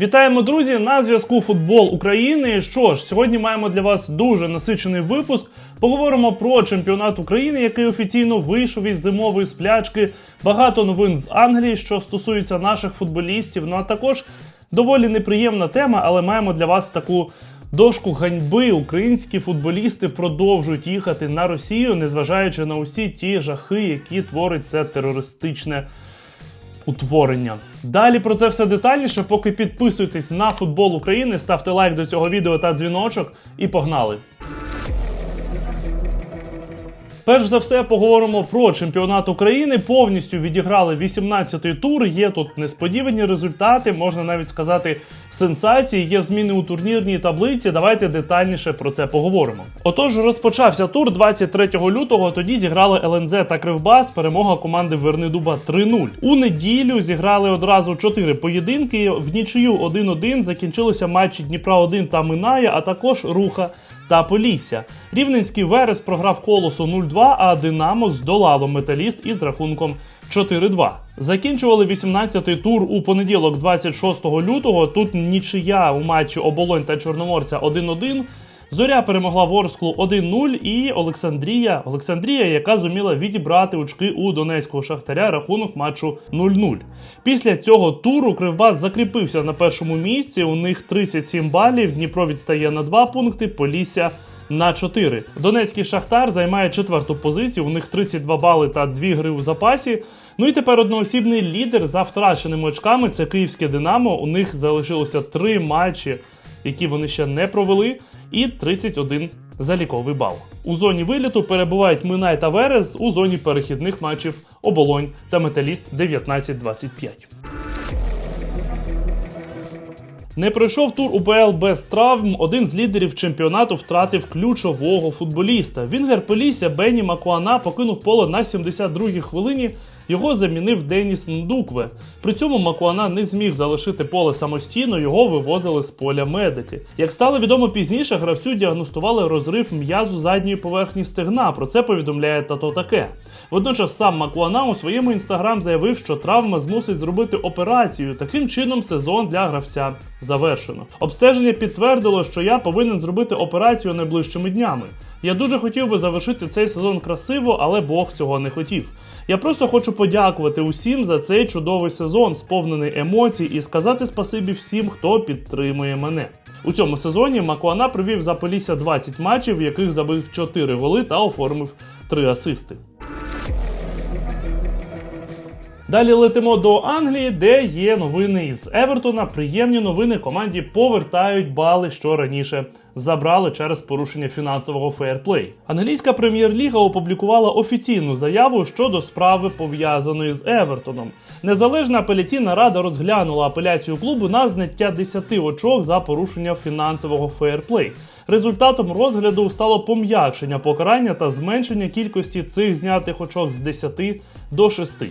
Вітаємо, друзі! На зв'язку футбол України. Що ж, сьогодні маємо для вас дуже насичений випуск. Поговоримо про чемпіонат України, який офіційно вийшов із зимової сплячки. Багато новин з Англії, що стосуються наших футболістів. Ну а також доволі неприємна тема, але маємо для вас таку дошку ганьби. Українські футболісти продовжують їхати на Росію, незважаючи на усі ті жахи, які творить це терористичне утворення. Далі про це все детальніше. Поки підписуйтесь на футбол України, ставте лайк до цього відео та дзвіночок, і погнали. Перш за все, поговоримо про чемпіонат України. Повністю відіграли 18-й тур. Є тут несподівані результати, можна навіть сказати, сенсації. Є зміни у турнірній таблиці. Давайте детальніше про це поговоримо. Отож, розпочався тур 23 лютого. Тоді зіграли ЛНЗ та Кривбас. Перемога команди Вернидуба 3-0. У неділю зіграли одразу 4 поєдинки. В нічию 1-1 закінчилися матчі Дніпра 1 та Минає, а також Руха та Полісся. Рівненський Верес програв колосу 0-2, а Динамо здолало металіст із рахунком 4-2. Закінчували 18-й тур у понеділок, 26 лютого. Тут нічия у матчі Оболонь та Чорноморця 1-1. Зоря перемогла Ворсклу 1-0 і Олександрія, Олександрія, яка зуміла відібрати очки у донецького шахтаря рахунок матчу 0-0. Після цього туру Кривбас закріпився на першому місці. У них 37 балів. Дніпро відстає на 2 пункти. Полісся на 4. Донецький шахтар займає четверту позицію. У них 32 бали та 2 гри у запасі. Ну і тепер одноосібний лідер за втраченими очками. Це київське Динамо. У них залишилося 3 матчі, які вони ще не провели, і 31 заліковий бал. У зоні виліту перебувають Минай та Верес, у зоні перехідних матчів Оболонь та Металіст 19-25. Не пройшов тур УПЛ без травм. Один з лідерів чемпіонату втратив ключового футболіста. Вінгер Пелісся Бенні Макуана покинув поле на 72-й хвилині. Його замінив Деніс Ндукве. При цьому Макуана не зміг залишити поле самостійно, його вивозили з поля медики. Як стало відомо пізніше, гравцю діагностували розрив м'язу задньої поверхні стегна. Про це повідомляє тато таке. Водночас сам Макуана у своєму інстаграм заявив, що травма змусить зробити операцію. Таким чином, сезон для гравця завершено. Обстеження підтвердило, що я повинен зробити операцію найближчими днями. Я дуже хотів би завершити цей сезон красиво, але Бог цього не хотів. Я просто хочу подякувати усім за цей чудовий сезон, сповнений емоцій, і сказати спасибі всім, хто підтримує мене. У цьому сезоні Макуана провів за Полісся 20 матчів, в яких забив 4 голи та оформив 3 асисти. Далі летимо до Англії, де є новини із Евертона. Приємні новини команді повертають бали, що раніше забрали через порушення фінансового фейерплей. Англійська прем'єр-ліга опублікувала офіційну заяву щодо справи пов'язаної з Евертоном. Незалежна апеляційна рада розглянула апеляцію клубу на зняття 10 очок за порушення фінансового фейерплей. Результатом розгляду стало пом'якшення покарання та зменшення кількості цих знятих очок з 10 до 6.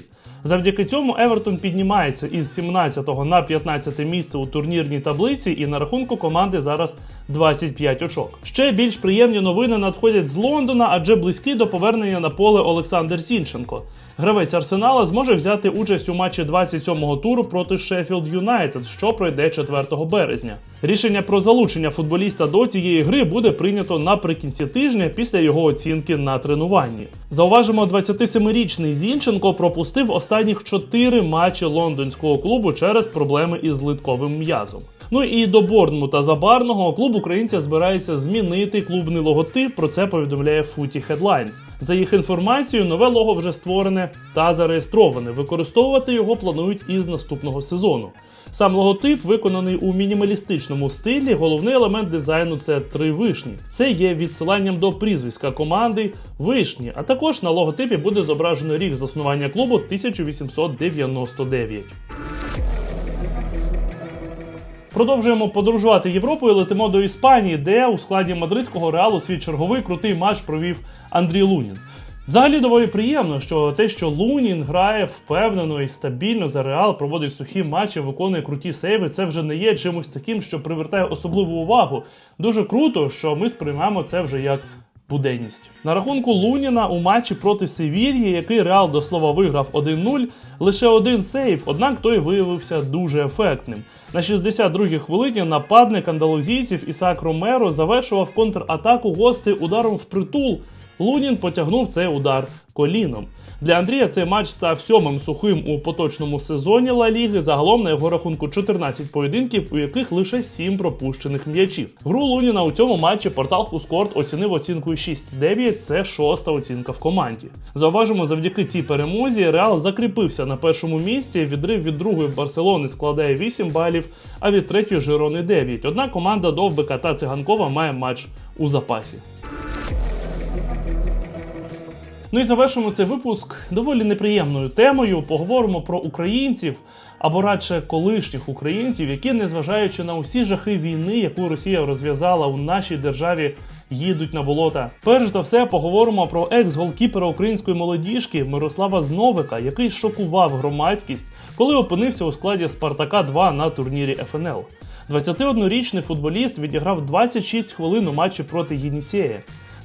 Завдяки цьому Евертон піднімається із 17 на 15 місце у турнірній таблиці, і на рахунку команди зараз 25 очок. Ще більш приємні новини надходять з Лондона, адже близький до повернення на поле Олександр Зінченко. Гравець Арсенала зможе взяти участь у матчі 27-го туру проти Шеффілд Юнайтед, що пройде 4 березня. Рішення про залучення футболіста до цієї гри буде прийнято наприкінці тижня після його оцінки на тренуванні. Зауважимо, 27-річний Зінченко пропустив останніх 4 матчі лондонського клубу через проблеми із литковим м'язом. Ну і до Борнмута Забарного клуб українця збирається змінити клубний логотип. Про це повідомляє Footy Headlines. За їх інформацією, нове лого вже створене та зареєстроване. Використовувати його планують із наступного сезону. Сам логотип виконаний у мінімалістичному стилі. Головний елемент дизайну це три вишні. Це є відсиланням до прізвиська команди вишні. А також на логотипі буде зображено рік заснування клубу 1899. Продовжуємо подорожувати Європою. Летимо до Іспанії, де у складі мадридського реалу свій черговий крутий матч провів Андрій Лунін. Взагалі доволі приємно, що те, що Лунін грає впевнено і стабільно за реал, проводить сухі матчі, виконує круті сейви, це вже не є чимось таким, що привертає особливу увагу. Дуже круто, що ми сприймаємо це вже як буденність. На рахунку Луніна у матчі проти Севільї, який Реал до слова виграв 1-0, лише один сейв, однак той виявився дуже ефектним. На 62-й хвилині нападник андалузійців Ісаак Ромеро завершував контратаку гостей ударом в притул. Лунін потягнув цей удар коліном. Для Андрія цей матч став сьомим сухим у поточному сезоні Ла Ліги. Загалом на його рахунку 14 поєдинків, у яких лише 7 пропущених м'ячів. Гру Луніна у цьому матчі портал Хускорт оцінив оцінкою 6-9, це шоста оцінка в команді. Зауважимо, завдяки цій перемозі Реал закріпився на першому місці. Відрив від другої Барселони складає 8 балів, а від третьої Жирони 9. Однак команда Довбика та Циганкова має матч у запасі. Ну і завершимо цей випуск доволі неприємною темою. Поговоримо про українців або радше колишніх українців, які, незважаючи на усі жахи війни, яку Росія розв'язала у нашій державі, їдуть на болота. Перш за все, поговоримо про екс-голкіпера української молодіжки Мирослава Зновика, який шокував громадськість, коли опинився у складі Спартака 2 на турнірі ФНЛ. 21-річний футболіст відіграв 26 хвилин у матчі проти Єнісея.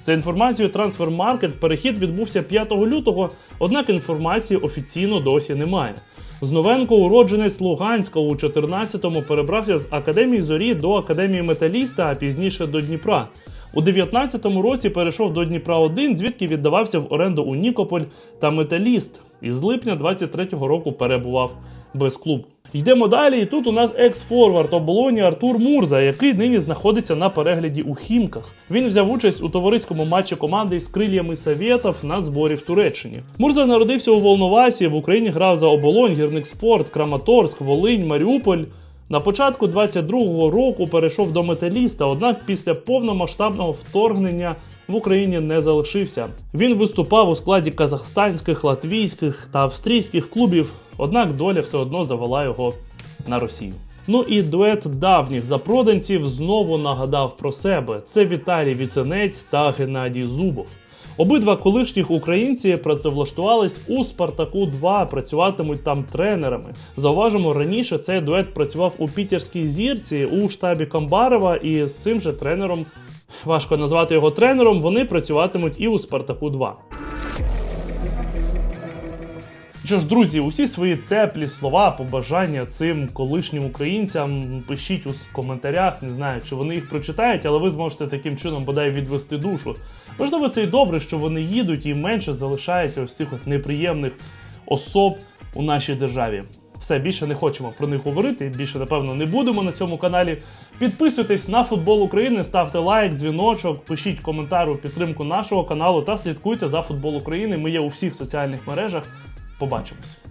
За інформацією Transfermarkt, перехід відбувся 5 лютого, однак інформації офіційно досі немає. Зновенко, уродженець Луганська у 14-му перебрався з академії зорі до академії металіста, а пізніше до Дніпра. У 19-му році перейшов до Дніпра 1 звідки віддавався в оренду у Нікополь та Металіст. І з липня 23-го року перебував без клубу. Йдемо далі, і тут у нас екс-форвард оболоні Артур Мурза, який нині знаходиться на перегляді у Хімках. Він взяв участь у товариському матчі команди з крилями Савєтов на зборі в Туреччині. Мурза народився у Волновасі, в Україні грав за оболонь, гірник спорт, Краматорськ, Волинь, Маріуполь. На початку 22-го року перейшов до металіста, однак після повномасштабного вторгнення в Україні не залишився. Він виступав у складі казахстанських, латвійських та австрійських клубів, однак доля все одно завела його на Росію. Ну і дует давніх запроданців знову нагадав про себе: це Віталій Віценець та Геннадій Зубов. Обидва колишніх українці працевлаштувались у Спартаку 2, працюватимуть там тренерами. Зауважимо, раніше цей дует працював у пітерській зірці у штабі Камбарова, і з цим же тренером важко назвати його тренером. Вони працюватимуть і у Спартаку 2. Що ж, друзі, усі свої теплі слова, побажання цим колишнім українцям пишіть у коментарях. Не знаю, чи вони їх прочитають, але ви зможете таким чином бодай відвести душу. Можливо, це і добре, що вони їдуть і менше залишається ось цих от неприємних особ у нашій державі. Все більше не хочемо про них говорити. Більше, напевно, не будемо на цьому каналі. Підписуйтесь на футбол України, ставте лайк, дзвіночок, пишіть коментар у підтримку нашого каналу та слідкуйте за футбол України. Ми є у всіх соціальних мережах. Побачимось.